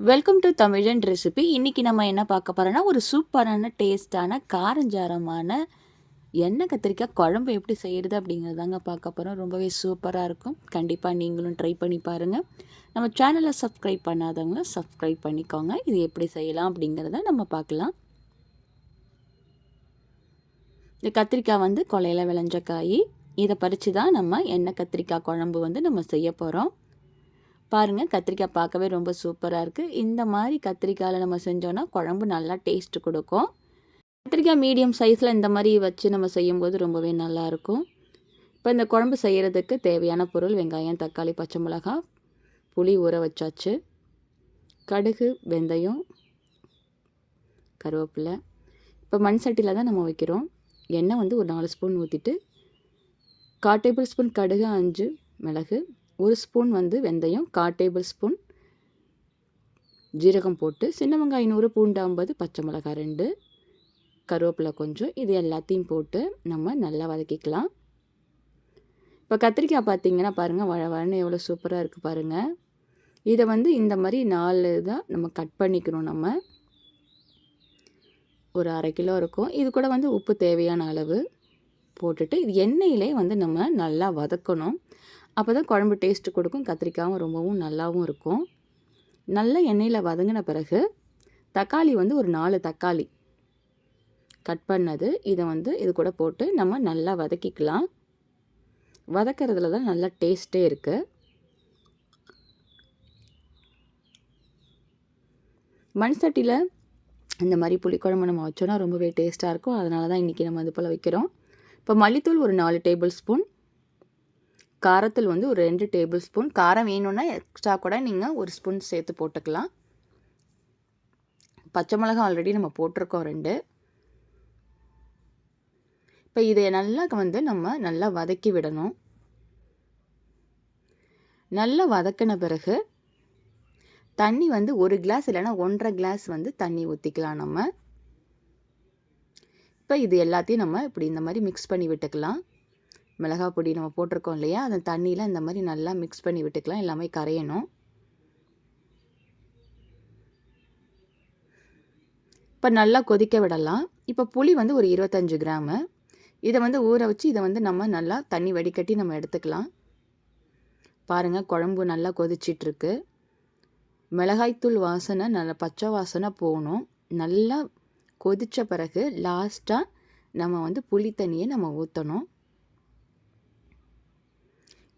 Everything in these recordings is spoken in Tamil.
வெல்கம் டு தமிழன் ரெசிபி இன்றைக்கி நம்ம என்ன பார்க்க போகிறோன்னா ஒரு சூப்பரான டேஸ்டான காரஞ்சாரமான எண்ணெய் கத்திரிக்காய் குழம்பு எப்படி செய்கிறது அப்படிங்கிறது தாங்க பார்க்க போகிறோம் ரொம்பவே சூப்பராக இருக்கும். கண்டிப்பாக நீங்களும் ட்ரை பண்ணி பாருங்கள் நம்ம சேனலை சப்ஸ்கிரைப் பண்ணாதவங்க சப்ஸ்கிரைப் பண்ணிக்கோங்க. இது எப்படி செய்யலாம் அப்படிங்கிறத நம்ம பார்க்கலாம். இந்த கத்திரிக்காய் வந்து கொலையில் விளைஞ்ச காய். இதை பறித்து தான் நம்ம எண்ணெய் கத்திரிக்காய் குழம்பு வந்து நம்ம செய்ய போகிறோம் பாருங்கள் கத்திரிக்காய் பார்க்கவே ரொம்ப சூப்பராக இருக்குது இந்த மாதிரி கத்திரிக்காயில் நம்ம செஞ்சோன்னா குழம்பு நல்லா டேஸ்ட்டு கொடுக்கும். கத்திரிக்காய் மீடியம் சைஸில் இந்த மாதிரி வச்சு நம்ம செய்யும்போது ரொம்பவே நல்லாயிருக்கும் இப்போ இந்த குழம்பு செய்கிறதுக்கு தேவையான பொருள் வெங்காயம் தக்காளி பச்சை மிளகாய் புளி ஊற வச்சாச்சு. கடுகு வெந்தயம் கருவேப்பிலை. இப்போ மண் சட்டியில் தான் நம்ம வைக்கிறோம். எண்ணெய் வந்து ஒரு நாலு ஸ்பூன் ஊற்றிட்டு கால் டேபிள் ஸ்பூன் கடுகு அஞ்சு மிளகு ஒரு ஸ்பூன் வந்து வெந்தயம் கால் டேபிள் ஸ்பூன். ஜீரகம் போட்டு சின்ன வெங்காயம் நூறு பூண்டாம்பது பச்சை மிளகாய் ரெண்டு கருவேப்பிலை கொஞ்சம் இது எல்லாத்தையும் போட்டு நம்ம நல்லா வதக்கிக்கலாம். இப்போ கத்திரிக்காய் பார்த்தீங்கன்னா பாருங்கள் வழ வழன்னு எவ்வளோ சூப்பராக இருக்குது பாருங்கள் இதை வந்து இந்த மாதிரி நாலு தான் நம்ம கட் பண்ணிக்கணும் நம்ம. ஒரு அரை கிலோ இருக்கும். இது கூட வந்து உப்பு தேவையான அளவு போட்டுட்டு இது எண்ணெயிலே வந்து நம்ம நல்லா வதக்கணும். அப்போ தான் குழம்பு டேஸ்ட்டு கொடுக்கும். கத்திரிக்காயும் ரொம்பவும் நல்லாவும் இருக்கும். நல்ல எண்ணெயில் வதங்கின பிறகு தக்காளி வந்து ஒரு நாலு தக்காளி கட் பண்ணது. இதை வந்து இது கூட போட்டு நம்ம நல்லா வதக்கிக்கலாம். வதக்கிறதுல தான் நல்லா டேஸ்ட்டே இருக்குது மண் சட்டியில் இந்த மாதிரி புளிக்குழம்பு நம்ம வச்சோன்னா ரொம்பவே டேஸ்ட்டாக இருக்கும். அதனால தான் இன்றைக்கி நம்ம இது போல் வைக்கிறோம். இப்போ மல்லித்தூள் ஒரு நாலு டேபிள் ஸ்பூன் காரத்தில் வந்து ஒரு ரெண்டு டேபிள் ஸ்பூன். காரம் வேணும்னா எக்ஸ்ட்ரா கூட நீங்கள் ஒரு ஸ்பூன் சேர்த்து போட்டுக்கலாம். பச்சை மிளகாய் ஆல்ரெடி நம்ம போட்டிருக்கோம் ரெண்டு. இப்போ இதை நல்லா வந்து நம்ம நல்லா வதக்கி விடணும். நல்லா வதக்கின பிறகு தண்ணி வந்து ஒரு கிளாஸ் இல்லைன்னா ஒன்றரை கிளாஸ் வந்து தண்ணி ஊற்றிக்கலாம் நம்ம. இப்போ இது எல்லாத்தையும் நம்ம இப்படி இந்த மாதிரி மிக்ஸ் பண்ணி விட்டுக்கலாம். மிளகா பொடி நம்ம போட்டிருக்கோம் இல்லையா? அந்த தண்ணியில் இந்த மாதிரி நல்லா மிக்ஸ் பண்ணி விட்டுக்கலாம். எல்லாமே கரையணும். இப்போ நல்லா கொதிக்க விடலாம். இப்போ புளி வந்து ஒரு இருபத்தஞ்சு கிராமு. இதை வந்து ஊற வச்சு இதை வந்து நம்ம நல்லா தண்ணி வடிகட்டி நம்ம எடுத்துக்கலாம். பாருங்கள் குழம்பு நல்லா கொதிச்சிட்ருக்கு. மிளகாய்த்தூள் வாசனை நல்லா பச்சை வாசனை போகணும். நல்லா கொதித்த பிறகு லாஸ்ட்டாக நம்ம வந்து புளி தண்ணியை நம்ம ஊற்றணும்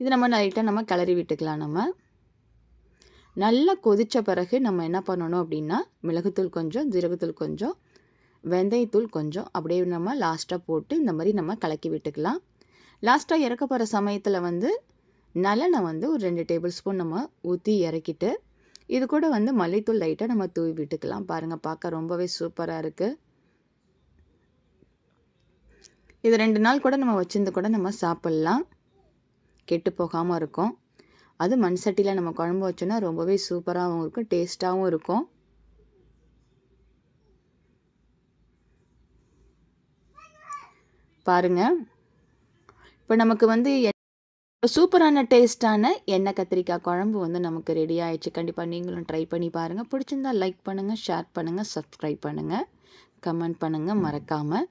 இது நம்ம லைட்டாக நம்ம கிளறி விட்டுக்கலாம் நம்ம. நல்லா கொதித்த பிறகு நம்ம என்ன பண்ணணும் அப்படின்னா மிளகுத்தூள் கொஞ்சம் ஜீரகத்தூள் கொஞ்சம் வெந்தயத்தூள் கொஞ்சம் அப்படியே நம்ம லாஸ்ட்டாக போட்டு இந்த மாதிரி நம்ம கலக்கி விட்டுக்கலாம். லாஸ்ட்டாக இறக்க போகிற சமயத்தில் வந்து நல்லெண்ணெய் வந்து ஒரு ரெண்டு டேபிள் ஸ்பூன் நம்ம ஊற்றி இறக்கிட்டு இது கூட வந்து மல்லித்தூள் லைட்டாக நம்ம தூவி விட்டுக்கலாம். பாருங்கள் பார்க்க ரொம்பவே சூப்பராக இருக்குது இது ரெண்டு நாள் கூட நம்ம வச்சிருந்து கூட நம்ம சாப்பிட்லாம். கெட்டு போகாமல் இருக்கும். அது மண் சட்டியில் நம்ம குழம்பு வச்சோன்னா ரொம்பவே சூப்பராகவும் இருக்கும் டேஸ்ட்டாகவும் இருக்கும். பாருங்கள் இப்போ நமக்கு வந்து சூப்பரான டேஸ்ட்டான எண்ணெய் கத்திரிக்காய் குழம்பு வந்து நமக்கு ரெடி ஆயிடுச்சு. கண்டிப்பாக நீங்களும் ட்ரை பண்ணி பாருங்கள் பிடிச்சிருந்தா லைக் பண்ணுங்கள் ஷேர் பண்ணுங்கள் சப்ஸ்கிரைப் பண்ணுங்கள் கமெண்ட் பண்ணுங்கள் மறக்காமல்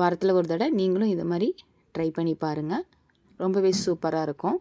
வாரத்தில் ஒரு தடவை நீங்களும் இது மாதிரி ட்ரை பண்ணி பாருங்கள் ரொம்பவே சூப்பராக இருக்கும்.